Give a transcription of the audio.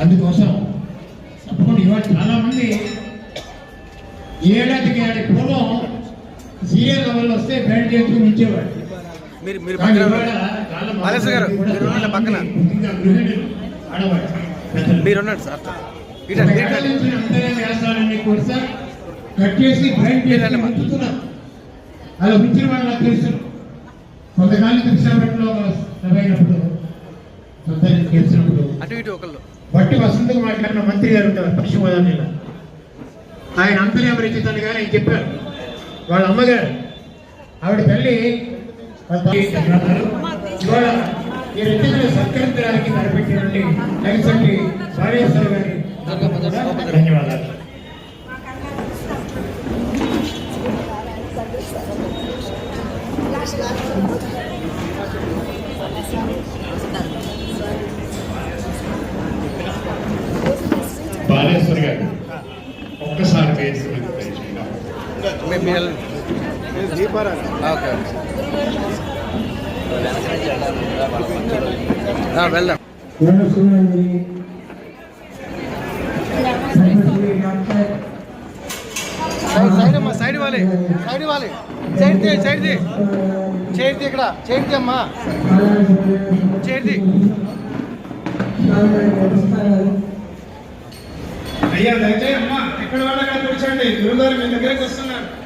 అందుకోసం తప్పకుండా ఇవాళ చాలా మంది ఏడాదికి ఏడాది పూర్వం సీఏ లెవెల్ వస్తే బ్యాండ్ చేసుకుని ఉంచేవాడు మీరు మీరు కానీ పక్కన పక్కన. ముఖ్యంగా గృహిణులు, ఆడవాళ్ళు, పెద్దలు. మీరు ఉన్నాడు సార్ కట్ చేసి బ్యాండ్ చేసి ఉంచుతున్నాం అలా ఉంచిన వాళ్ళు నాకు తెలుసు. కొంతకాలం కృష్ణాపట్నంలో సభైనప్పుడు కొంతమంది తెలిసినప్పుడు అటు ఇటు ఒకళ్ళు. బట్టి వసంత మాట్లాడిన మంత్రి గారు ఉంటారు పశ్చిమ గోదావరి జిల్లా. ఆయన అంతర్యామరిచితాన్ని గారు ఆయన చెప్పారు. వాళ్ళ అమ్మగారు ఆవిడ తల్లి వాళ్ళ. ఇవాళ ఈ రెడ్డిని సత్కరించడానికి నడిపెట్టినటువంటి లైసెంట్ సారేశ్వర గారి గారు. ఒక్కసారి వేసి వెళ్దాం. సైడ్ అమ్మా సైడ్ ఇవ్వాలి సైడ్ ఇవ్వాలి సైడ్ ది సైడ్ ది చైర్ ది ఇక్కడ చైర్ ది అమ్మా. చైర్ ది అయ్యా దయచేయమ్మా ఎక్కడ వాళ్ళ కూర్చోండి. గురుగారు మీ దగ్గరికి వస్తున్నారు.